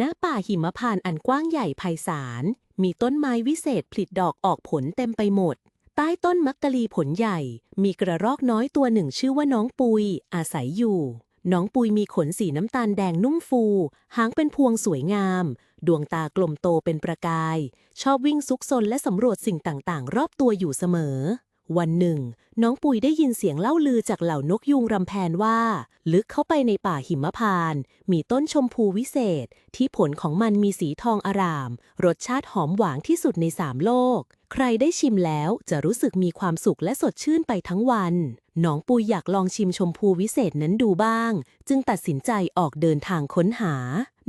ณป่าหิมพานต์อันกว้างใหญ่ไพศาล มีต้นไม้วิเศษผลิดอกออกผลเต็มไปหมด ใต้ต้นมักกะลีผลใหญ่ มีกระรอกน้อยตัวหนึ่งชื่อว่าน้องปุย อาศัยอยู่ น้องปุยมีขนสีน้ำตาลแดงนุ่มฟู หางเป็นพวงสวยงาม ดวงตากลมโตเป็นประกาย ชอบวิ่งซุกซนและสำรวจสิ่งต่างๆ รอบตัวอยู่เสมอ วันหนึ่ง น้องปุยได้ยินเสียงเล่าลือจากเหล่านกยุงรำแพนว่า ลึกเข้าไปในป่าหิมพานต์มีต้นชมพูวิเศษ ที่ผลของมันมีสีทองอาราม รสชาติหอมหวานที่สุดในสามโลก ใครได้ชิมแล้วจะรู้สึกมีความสุขและสดชื่นไปทั้งวัน น้องปุยอยากลองชิมชมพูวิเศษนั้นดูบ้าง จึงตัดสินใจออกเดินทางค้นหา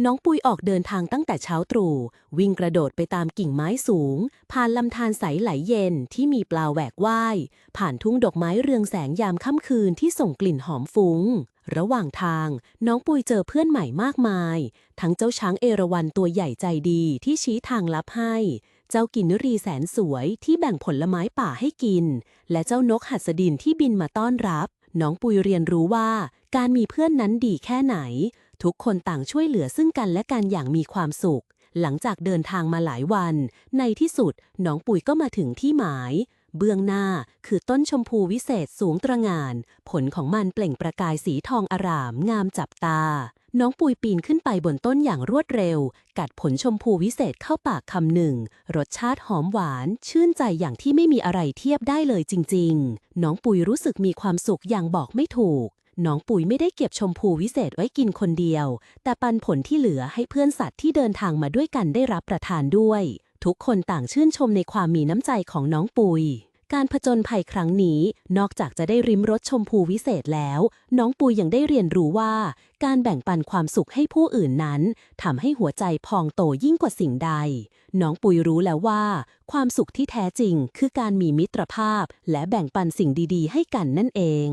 น้องปุยออกเดินทางตั้งแต่เช้าตรู่ วิ่งกระโดดไปตามกิ่งไม้สูง ผ่านลำธารใสไหลเย็นที่มีปลาแหวกว่าย ผ่านทุ่งดอกไม้เรืองแสงยามค่ำคืนที่ส่งกลิ่นหอมฟุ้ง ระหว่างทาง น้องปุยเจอเพื่อนใหม่มากมาย ทั้งเจ้าช้างเอราวัณตัวใหญ่ใจดีที่ชี้ทางลับให้ เจ้ากินนรีแสนสวยที่แบ่งผลไม้ป่าให้กิน และเจ้านกหัสดินที่บินมาต้อนรับ น้องปุยเรียนรู้ว่า การมีเพื่อนนั้นดีแค่ไหน ทุกคนต่างช่วยเหลือซึ่งกันและกันอย่างมีความสุข หลังจากเดินทางมาหลายวัน ในที่สุดน้องปุยก็มาถึงที่หมาย เบื้องหน้าคือต้นชมพูวิเศษสูงตระงาน ผลของมันเปล่งประกายสีทองอารามงามจับตา น้องปุยปีนขึ้นไปบนต้นอย่างรวดเร็ว กัดผลชมพูวิเศษเข้าปากคำหนึ่ง รสชาติหอมหวาน ชื่นใจอย่างที่ไม่มีอะไรเทียบได้เลยจริง ๆ น้องปุยรู้สึกมีความสุขอย่างบอกไม่ถูกน้องปุ๋ยไม่ได้เก็บชมพูวิเศษไว้กินคนเดียว แต่ปันผลที่เหลือให้เพื่อนสัตว์ที่เดินทางมาด้วยกันได้รับประทานด้วย ทุกคนต่างชื่นชมในความมีน้ำใจของน้องปุย การผจญภัยครั้งนี้ นอกจากจะได้ริมรสชมพูวิเศษแล้ว น้องปุยยังได้เรียนรู้ว่า การแบ่งปันความสุขให้ผู้อื่นนั้นทำให้หัวใจพองโตยิ่งกว่าสิ่งใด น้องปุยรู้แล้วว่า ความสุขที่แท้จริงคือการมีมิตรภาพ และแบ่งปันสิ่งดี ๆ ให้กันนั่นเอง